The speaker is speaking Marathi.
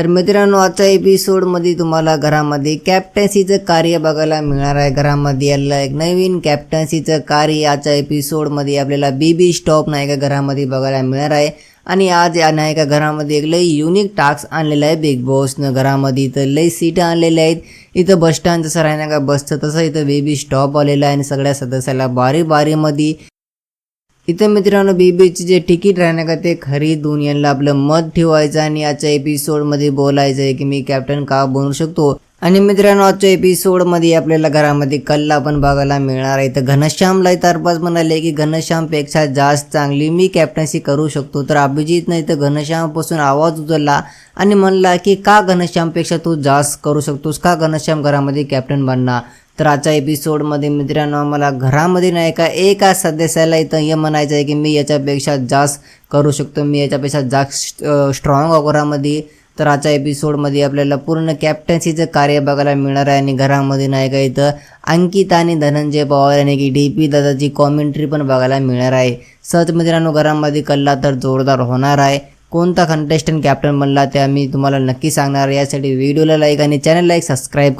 तर मित्रांनो आजच्या एपिसोडमध्ये तुम्हाला घरामध्ये कॅप्टन्सीचं कार्य बघायला मिळणार आहे. घरामध्ये याला एक नवीन कॅप्टन्सीचं कार्य आजच्या एपिसोडमध्ये आपल्याला बी बी स्टॉप नाही का घरामध्ये बघायला मिळणार आहे. आणि आज या नाही का घरामध्ये एक लई युनिक टास्क आणलेला आहे. बिग बॉसनं घरामध्ये इथं लई सीटं आणलेल्या आहेत. इथं बस स्टँड जसं राहणार का बसचं तसं इथं बेबी स्टॉप आलेला आहे. आणि सगळ्या सदस्याला बारी बारीमध्ये इथं मित्रांनो बीबीची जे तिकीट राहणार का ते खरीदून यांना आपलं मत ठेवायचं आणि आजच्या एपिसोडमध्ये बोलायचं आहे की मी कॅप्टन का बनू शकतो? आणि मित्रांनो आजच्या एपिसोडमध्ये आपल्याला घरामध्ये कल्ला पण बघायला मिळणार आहे. तर घनश्यामला तारपास म्हणाले की घनश्यामपेक्षा जास्त चांगली मी कॅप्टन्सी करू शकतो. तर अभिजित नाही तर घनश्यामपासून आवाज उचलला आणि म्हणला की का घनश्यामपेक्षा तू जास्त करू शकतोस? का घनश्याम घरामध्ये कॅप्टन बनणार? तर आजच्या एपिसोडमध्ये मित्रांनो आम्हाला घरामध्ये नाही का एका सदस्याला इथं हे म्हणायचं आहे की मी याच्यापेक्षा जास्त करू शकतो मी याच्यापेक्षा जास्त स्ट्रॉंग घरामध्ये तर आजच्या एपिसोडमध्ये आपल्याला पूर्ण कॅप्टन्सीचं कार्य बघायला मिळणार आहे आणि घरामध्ये नाही का इथं अंकिता आणि धनंजय पवार यांनी की डी पी दादाची कॉमेंट्री पण बघायला मिळणार आहे. सहज मित्रांनो घरामध्ये कल्ला तर जोरदार होणार आहे. कोणता कंटेस्टंट कॅप्टन बनला ते आम्ही तुम्हाला नक्की सांगणार. यासाठी व्हिडिओला लाईक आणि चॅनलला एक सबस्क्राईब